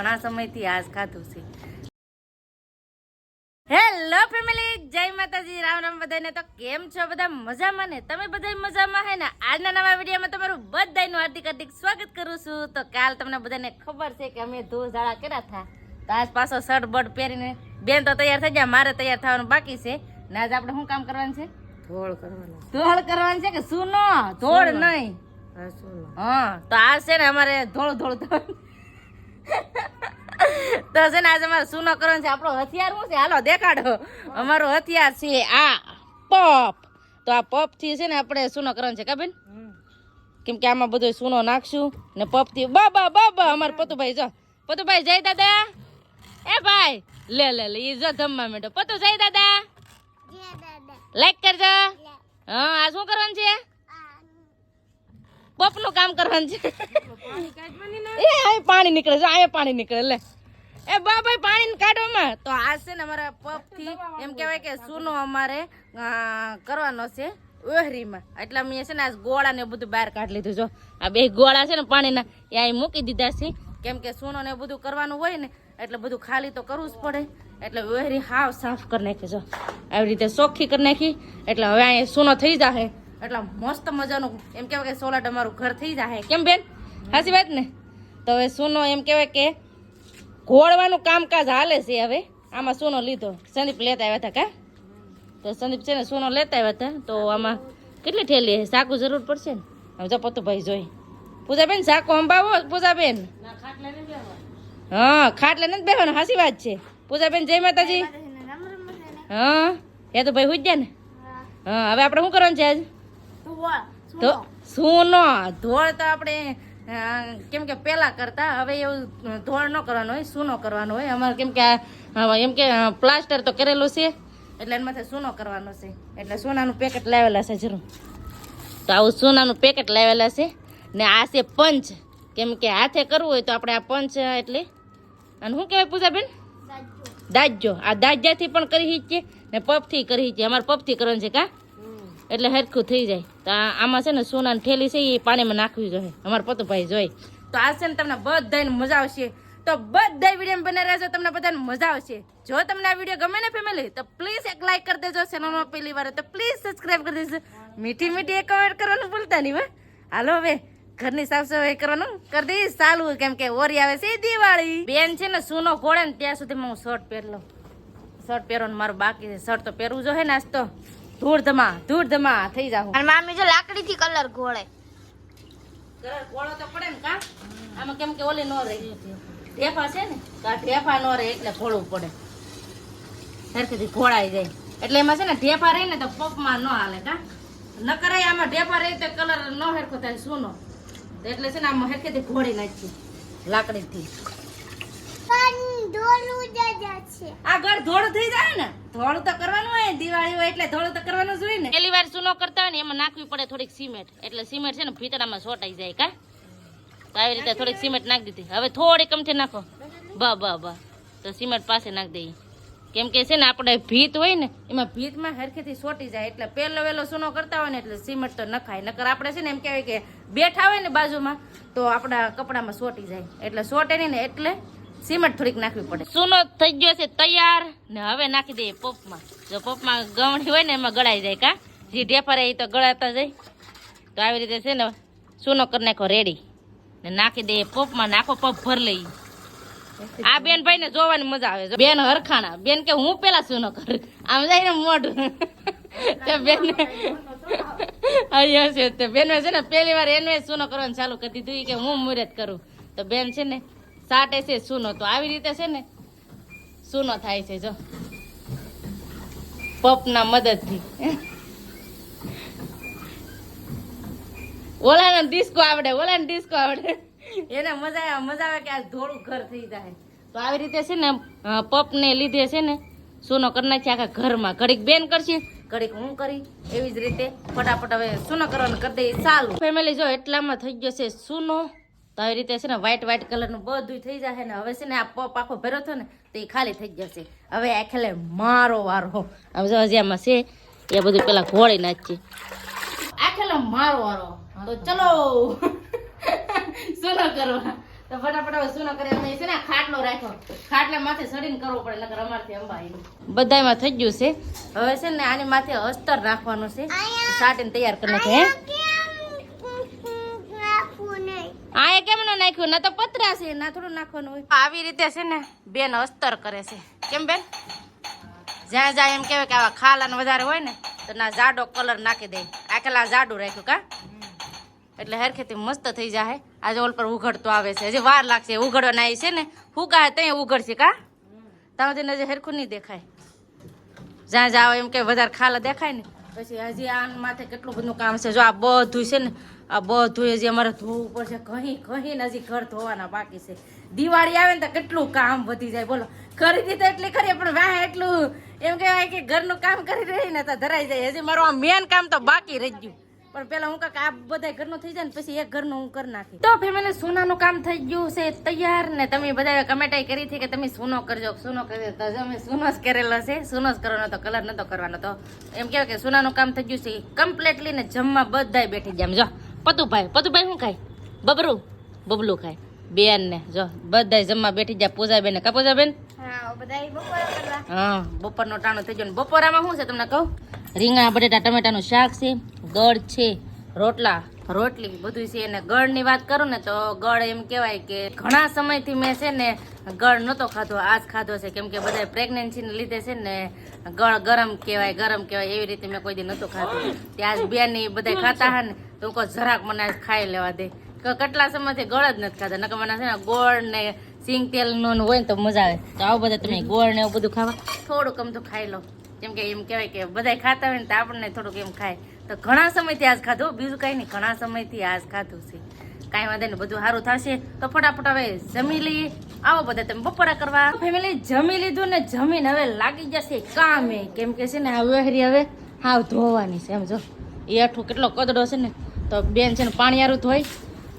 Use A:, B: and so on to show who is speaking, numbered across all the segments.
A: ઘણા સમયથી આજ ખાધું છે. હેલો ફેમિલી જય માતાજી રામ રામ બધાને. તો કેમ છો બધા? મજામાં ને? તમે બધા મજામાં હે ને? આજના નવા વિડીયોમાં તમારું બધાનું હાર્દિક હાર્દિક સ્વાગત કરું છું. તો કાલ તમને બધાને ખબર છે કે અમે ધૂળ ઝાડા કર્યા હતા. તો આજ પાછો શર્ટ બર્ટ પહેરીને બેન તો તૈયાર થઈ ગયા મારે તૈયાર થવાનું બાકી છે. ને આજ આપણે શું કામ કરવાનું છે?
B: ધોળ કરવાનું.
A: ધોળ કરવાનું છે કે સુનો? ધોળ નહીં.
B: હા
A: તો આ છે ને અમારે ધોળ ધોળ થવાનું તો છે ને આજે અમારે સુનો કરવાનું છે? આપણો હથિયાર શું છે? હાલો દેખાડો. અમારો હથિયાર છે આ પપ. તો આ પપથી છે ને આપણે સુનો કરવાનું છે કાબેન કેમ કે આમાં બધો સુનો નાખશું? ને પપથી બાબા બાબા અમાર પતુભાઈ જો. પતુભાઈ જય દાદા. એ ભાઈ લે લે લે ઈ જો જમવા મેડો. પતુ જય દાદા. લાઈક કરજો. હા આ શું કરવાનું છે? પપનું કામ કરવાનું છે. એ અહીં પાણી નીકળે છે અહીંયા પાણી નીકળે લે. એ બા ભાઈ પાણી કાઢવામાં તો આ છે ને અમારા પપથી એમ કહેવાય કે સૂનો અમારે કરવાનો છે ઓહરીમાં. એટલે મેં છે ને આ ગોળા ને બધું બહાર કાઢી લીધું જો. આ બે ગોળા છે ને પાણીના એ અહીં મૂકી દીધા છે. કેમ કે સૂનો ને બધું કરવાનું હોય ને એટલે બધું ખાલી તો કરવું જ પડે. એટલે ઓહરી હાવ સાફ કરી નાખી જો. આવી રીતે ચોખ્ખી કરી નાખી. એટલે હવે અહીંયા સૂનો થઈ જાહે. એટલે મસ્ત મજાનું એમ કહેવાય કે સોલાટ અમારું ઘર થઈ જાય કેમ બેન? સાચી વાત ને? તો હવે સુનો એમ કહેવાય કે ઘોળવાનું કામકાજ હાલે છે હવે. આમાં સોનો લીધો. સંદીપ લેતા આવ્યા હતા કા? તો સંદીપ છે ને સોનો લેતા આવ્યા હતા. તો આમાં કેટલી ઠેલી છે સાકુ જરૂર પડશે ને? હવે જો પતુભાઈ જોઈ. પૂજાબેન સાકુ અંબાવો પૂજાબેન? હા ખાટલે નથી બેહવાનું. હાસી વાત છે. પૂજાબેન જય માતાજી. હા એ તો ભાઈ હુજ ને? હા હવે આપણે શું કરવાનું છે આજ? તો સુનો. ધોળ તો આપણે કેમ કે પેલા કરતા હવે એવું ધોળ ન કરવાનું હોય સૂનો કરવાનો હોય. અમારે કેમ કે એમ કે પ્લાસ્ટર તો કરેલું છે એટલે એમાંથી સૂનો કરવાનો છે. એટલે સોનાનું પેકેટ લાવેલા છે જરૂર. તો આવું સોનાનું પેકેટ લાવેલા છે ને આ છે પંચ. કેમ કે હાથે કરવું હોય તો આપણે આ પંચ એટલે અને શું કહેવાય પૂજાબેન? દાજ્યો આ દાજ્યાથી પણ કરી શકીએ ને પપથી કરી શકીએ. અમારે પપથી કરવાનું છે કા? એટલે હરખું થઈ જાય. તો આમાં છે ને સોનાની થેલી છે, એ પાણીમાં નાખવી જોઈએ. અમારા પતુભાઈ જોઈ. તો આ છે ને તમને બધાને મજા આવશે. તો બધા વીડિયો બને રહેશે તમને બધાને મજા આવશે. જો તમને આ વીડિયો ગમે ને ફેમિલી તો પ્લીઝ એક લાઈક કરી દેજો ચેનલમાં પહેલી વાર તો પ્લીઝ સબસ્ક્રાઈબ કરી દેજો. મીઠી મીઠી એક કમેન્ટ કરવાનું ભૂલતા નહીં હો. હાલો હવે, ઘરની સાફ સફાઈ કરવાનું કરી દઈશ. ચાલુ, કેમ કે ઓરી આવે છે દિવાળી. બેન છે ને સૂનો ઘોડે ને ત્યાં સુધી હું શર્ટ પહેર લઉં. શર્ટ પહેરવાનું મારું બાકી છે. શર્ટ તો પહેરવું જોઈએ નાસ્તો. ધૂળ ધમા ધૂળ ધમા થઈ જાવ
C: અને મામી જો લાકડી થી કલર ઘોળે
A: કલર ઘોળો તો પડે ને કા? આમાં કેમ કે ઓલી નો રહી. ઢેફા છે ને? કા આ ઢેફા નો રહે એટલે ઘોળવું પડે. સરખેથી ઘોળાઈ જાય. એટલે એમાં છે ને ઢેફા રહી ને તો પપમાં ન હાલે કા? ન કરાય આમાં ઢેફા રહી તો કલર ન હેરખો થાય સૂનો એટલે છે ને આમાં હેરખેથી ઘોળી નાખી લાકડીથી. ઘર ધોળ થઈ જાય ને? ધોળ તો કરવાનું હોય, દિવાળી હોય એટલે થોડું તો કરવાનું જ હોય ને. પહેલી વાર સુનો કરતા હોય ને, એમાં નાખવી પડે થોડીક સિમેન્ટ. એટલે સિમેન્ટ છે ને ભીતડામાં સોટાઈ જાય કા? તો આવી રીતે થોડીક સિમેન્ટ નાખી દીધી. હવે થોડીક કમથી નાખો. બ બ બ. તો સિમેન્ટ પાસે નાખી દઈએ. કેમ કે છે ને, આપણે ભીત હોય ને, એમાં ભીતમાં હરખેથી સોટી જાય. એટલે પહેલો વહેલો સૂનો કરતા હોય ને, એટલે સિમેન્ટ તો નખાય. નકર આપણે છે ને, એમ કહેવાય કે બેઠા હોય ને બાજુમાં, તો આપણા કપડામાં સોટી જાય. એટલે સોટે નહીં ને એટલે સિમેન્ટ થોડીક નાખવી પડે. સૂનો થઈ ગયો છે તૈયાર. ને હવે નાખી દઈએ પોપમાં. જો પોપમાં ગવણી હોય ને એમાં ગળાઈ જાય કા? જે ઢેફા રહે એ તો ગળાતા જાય. તો આવી રીતે છે ને સૂનો કરી નાખો રેડી ને નાખી દઈએ પોપમાં નાખો પપ ભર લઈ આ બેન ભાઈ ને જોવાની મજા આવે છે. બેન હરખાણા. બેન કે હું પેલા સૂનો કરું? આમ જાય ને મોઢું. બેન અહીંયા છે તે બેન છે ને પહેલી વાર એને સૂનો કરવાનું ચાલુ કરી દીધું. કે હું મુહૂર્ત કરું. તો બેન છે ને સાટે છે, સૂનો તો આવી રીતે છે ને, સૂનો થાય છે, જો. પપના મદદથી. ઓલાને ડિસ્કો આવડે, ઓલાને ડિસ્કો આવડે. એને મજા આવે મજા આવે કે આ ધોળું ઘર થઈ જાય. તો આવી રીતે છે ને પપને લીધે છે ને, સૂનો કરી નાખીએ આખા ઘરમાં. ઘડીક બેન કરશે, ઘડીક હું કરી. એવી જ રીતે ફટાફટ હવે સૂનો કરવાનું કરી દઈએ. ચાલુ ફેમિલી જો, એટલામાં થઈ ગયો છે સૂનો. તો આવી રીતે છે ને વ્હાઇટ વ્હાઇટ કલરનું બધું થઈ જશે ને હવે છે ને આ પપ આખો ભર્યો થયો ને તો એ ખાલી થઈ જશે. હવે આ મારો વારો હવે જો હજી છે એ બધું પેલા ઘોળી નાખીએ આખેલો મારો વારો. તો ચલો. સૂનો કરવા. તો ફટાફટ હવે શું ન કરે અમે છે ને ખાટલો રાખ્યો. ખાટલે માથે સડીને કરવો પડે નકર અમારથી અંબાઈ બધામાં થઈ ગયું છે. હવે છે ને આની માથે અસ્તર રાખવાનું છે. સાટીને તૈયાર કરી નાખે હે. આ કેમ ન નાખ્યું? ના તો પતરા છે, ના થોડું નાખવાનું હોય. આવી રીતે છે ને, બેન અસ્તર કરે છે. કેમ બેન? જ્યાં જ્યાં એમ કહેવાય કે આવા ખાલાને વધારે હોય ને, તો ના જાડો કલર નાખી દે. આખેલા જાડું રાખ્યું, કા? એટલે હરખેથી મસ્ત થઈ જાય આજે ઓલ પર ઉઘડતો આવે છે. હજી વાર લાગશે. ઉઘડવાના આવી છે ને ફૂકા ત્યાં ઉઘડશે, કા? ત્યાં સુધી હજી હરખું નહીં દેખાય. જ્યાં જાવ એમ કે વધારે ખાલા દેખાય ને, પછી હજી આન માથે કેટલું બધું કામ છે. જો આ બધું છે ને આ બધું હજી અમારે ધોવું પડશે. કહી કહી હજી ઘર ધોવાના બાકી છે. દિવાળી આવે ને તો કેટલું કામ વધી જાય, બોલો. ખરીદી તો એટલી ખરી પણ વાહ, એટલું એમ કહેવાય કે ઘરનું કામ કરી રહી ને તો ધરાઈ જાય. હજી મારું આ મેન કામ તો બાકી રહી ગયું. પણ પેલા હું કાંક આ બધા ઘરનું થઈ જાય ને પછી એક ઘરનું હું કરી નાખી તો ફેમિલી, સોનાનું કામ થઈ ગયું છે તૈયાર ને તમે બધા કમેન્ટ કરી હતી કે તમે સોનો કરજો. સોનો કરજો તો અમે સોનો જ કરેલો છે. સોનો જ કરવાનો તો કલર નતો કરવાનો તો એમ કહેવાય કે સોનાનું કામ થઈ ગયું છે. કમ્પ્લીટલી ને જમવા બધા બેઠી જાય જો. પતુભાઈ પતુભાઈ શું ખાય? બબરું? બબલું ખાય. બેન ને જો બધાય જમવા બેઠી જાય પૂજાબેન ને કા પૂજાબેન? હા બપોરનો ટાણું થઈ ગયો ને. બપોરામાં શું છે તમને કહું? રીંગણા બટેટા ટમેટાનું શાક છે. ગળ છે. રોટલા, રોટલી બધું છે અને ગળની વાત કરું ને તો ગળ એમ કહેવાય કે ઘણા સમયથી મેં છે ને ગળ નહોતો ખાધો, આજ ખાધો છે. કેમ કે બધા પ્રેગ્નન્સીને લીધે છે ને ગળ ગરમ કહેવાય ગરમ કહેવાય એવી રીતે મેં કોઈ દી નહોતું તે ત્યાં બેન બધા ખાતા હા ને તો હું જરાક મને આજ ખાઈ લેવા દે. કેટલા સમયથી ગળ જ નથી ખાતા નકર મને છે ને ગોળ ને સિંગ તેલનું હોય ને તો મજા આવે. તો આવું બધા તમે ગોળ ને એવું બધું ખાવા. થોડુંક આમ તો ખાઈ લો. કેમ કે એમ કહેવાય કે બધા ખાતા હોય ને તો આપણને થોડુંક એમ ખાય. તો ઘણા સમયથી આજ ખાધું બીજું કંઈ નહીં, ઘણા સમયથી આજ ખાધું છે. કાંઈ વાંધો નહીં, બધું સારું થશે. તો ફટાફટ હવે જમી લઈએ. આવો બધા તમે બપોરા કરવા. ફેમિલી જમી લીધું ને જમીન હવે લાગી જશે કામે. કેમ કે છે ને, આ વહેરી હવે હાવ ધોવાની છે, એમ જો. એ અઠું કેટલો કદડો છે ને, તો બેન છે ને પાણી હારું ધોઈ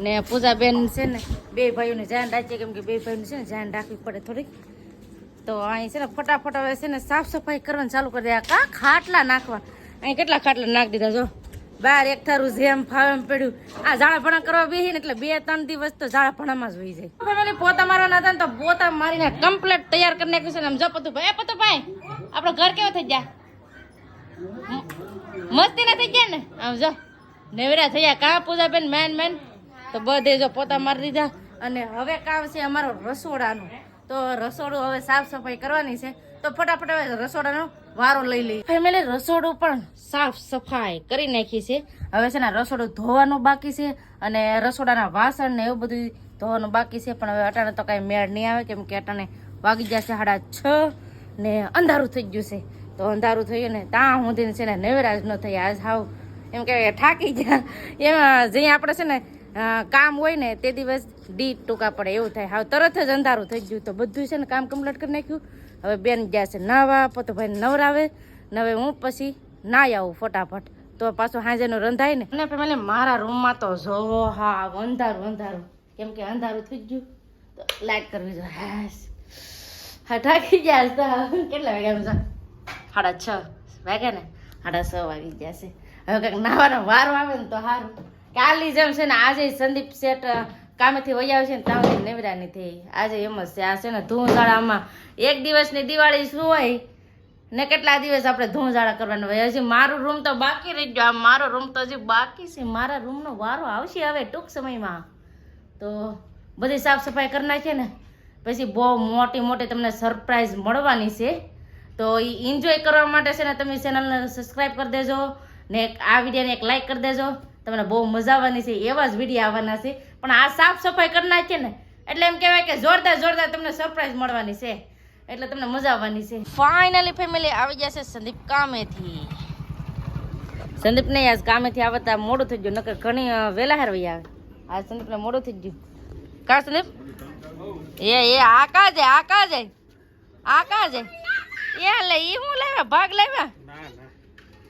A: ને પૂજા બેન છે ને, બે ભાઈઓને ધ્યાન રાખીએ. કેમ કે બે ભાઈઓને છે ને ધ્યાન રાખવી પડે થોડીક. તો અહીં છે ને ફટાફટ હવે છે ને સાફ સફાઈ કરવાનું ચાલુ કરી દે. આ ખાટલા નાખવા. અહીં કેટલા ખાટલા નાખી દીધા જો બાર એક થારું જેમ ફાવે પડ્યું. આ ઝાડા કરવા બેસી ને એટલે બે ત્રણ દિવસ તો ઝાડા ભણામાં જ હોઈ જાય. પોતા મારવાના હતા ને તો પોતા મારીને કમ્પ્લેટ તૈયાર કરી નાખ્યું છે ને આમ જો પતુભાઈ પતું ભાઈ આપણો ઘર કેવો થઈ ગયા? મસ્તી ના થઈ ગયા ને? આમ જો, નેવરા થયા. કા પૂજા બેન મેન મેન? તો બધે જો પોતા મારી દીધા. અને હવે કામ છે અમારો રસોડાનું. તો રસોડું હવે સાફ સફાઈ કરવાની છે. તો ફટાફટ હવે રસોડાનો વારો લઈ લઈ ફેમિલી રસોડું પણ સાફ સફાઈ કરી નાખી છે. હવે છે ને રસોડું ધોવાનું બાકી છે અને રસોડાના વાસણ ને એવું બધું ધોવાનું બાકી છે. પણ હવે અટાણે તો કાંઈ મેળ નહીં આવે કેમ કે અટાણે વાગી જશે સાડા છ ને અંધારું થઈ ગયું છે. તો અંધારું થયું ને ત્યાં સુધી છે ને નવરાજ ન થઈ આજ હાવ એમ કે થાકી ગયા. એમાં જે આપણે છે ને કામ હોય ને તે દિવસ ડી ટૂંકા પડે, એવું થાય. હવે તરત જ અંધારું થઈ ગયું તો બધું છે ને કામ કમ્પ્લીટ કરી નાખ્યું. હવે બેન ગયા છે નાવા પોતોભાઈ નવરાવે. ને હવે હું પછી નાઈ આવું ફટાફટ. તો પાછું સાંજેનું રંધાય ને. અને પેલા મારા રૂમમાં તો જો હા અંધારું અંધારું. કેમ કે અંધારું થઈ ગયું. તો લાઇટ કરવી જોઈએ. હાશ હા, થાકી ગયા છે કેટલા વાગ્યા સાડા છ વાગ્યા ને? સાડા છ વાગી ગયા છે. હવે કંઈક નાવાનો વારો આવે ને તો સારું. કાલની જેમ છે ને, આજે સંદીપ શેઠ કામેથી વહી આવે છે ને ત્યાં નેવરા નેવરાની થઈ. આજે એમ જ છે, આ છે ને ધૂળઝાડામાં એક દિવસની દિવાળી શું હોય ને કેટલા દિવસ આપણે ધૂંઝાળા કરવાના હોય? હજી મારું રૂમ તો બાકી રહી ગયો. આ મારો રૂમ તો હજી બાકી છે. મારા રૂમનો વારો આવશે હવે ટૂંક સમયમાં. તો બધી સાફ સફાઈ કરી નાખીએ ને. પછી બહુ મોટી મોટી તમને સરપ્રાઈઝ મળવાની છે. તો એ એન્જોય કરવા માટે છે ને, તમે ચેનલને સબસ્ક્રાઈબ કરી દેજો ને આ વિડીયોને એક લાઈક કરી દેજો. તમને બહુ મજા આવવાની છે એવા જ વીડિયો આવવાના છે. પણ આ સાફ સફાઈ કરી નાખીએ ને. એટલે એમ કહેવાય કે જોરદાર જોરદાર તમને સરપ્રાઈઝ મળવાની છે. એટલે તમને મજા આવવાની છે. ફાઇનલી ફેમિલી આવી ગયા છે સંદીપ કામેથી. સંદીપ ને આજ કામેથી આવતા મોડું થઈ ગયું નકર ઘણી વહેલા હાર વહી આવે. આજ સંદીપને મોડું થઈ ગયું. કા સંદીપ? એ એ આ કા જાય આ કા જાય? આ કા જાય? એ લે એ હું લાવ્યા? ભાગ લાવ્યા?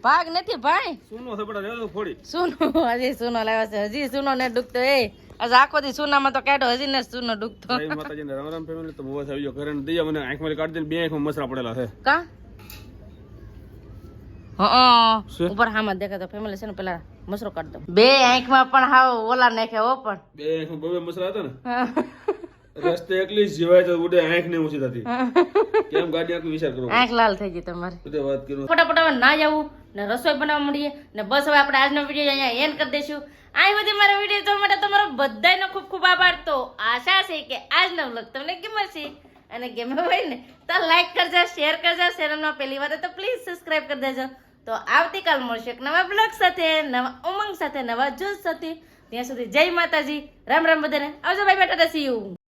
A: ભાગ નથી ભાઈ.
B: સુનો સબડા લેવો ફોડી.
A: સુનો હજી સુનો લાવ્યો છે. હજી સુનો ને ડૂબતો એ. આજ આખો દી સુનામાં તો કાઢો હજી ને સુનો ડૂબતો.
B: જય માતાજી ને રામ રામ ફેમિલી તો બહુ આવી ગયો. ઘરે ને દઈએ મને આંખમાં કાઢી દે બે આંખમાં મસરા પડેલા છે.
A: કા? હા? ઉપર હામાં દેખાતો ફેમિલી છે ને પેલા મસરો કાઢ દો બે આંખમાં પણ હાવ ઓલા નાખ્યા હો પણ.
B: બે આંખમાં બબે મસરા હતા ને. રસ્તે એકલી જીવાય તો ઉડે આંખ ને ઊંચી થતી. કેમ ગાડી આખી વિચાર કરો?
A: આંખ લાલ થઈ ગઈ તમારી.
B: બધે વાત કરું.
A: ફટાફટ ના જવું. ને રસોઈ બનાવવા મળીએ ને બસ હવે આપણે આજનો વીડિયો અહીંયા એન્ડ કરી દઈશું. આ બધી મારો વીડિયો જોવા માટે તમારો બધાનો ખૂબ ખૂબ આભાર. તો આશા છે કે આજનો વ્લોગ તમને ગમે છે અને ગમે હોય ને તો લાઈક કરજો શેર કરજો. ચેનલમાં પહેલી વાર તો પ્લીઝ સબસ્ક્રાઈબ કરી દેજો. તો આવતીકાલ મળશે એક નવા બ્લોગ સાથે, નવા ઉમંગ સાથે, નવા જોશ સાથે. ત્યાં સુધી જય માતાજી. રામ રામ બધાને. આવજો ભાઈ બેટા સી યુ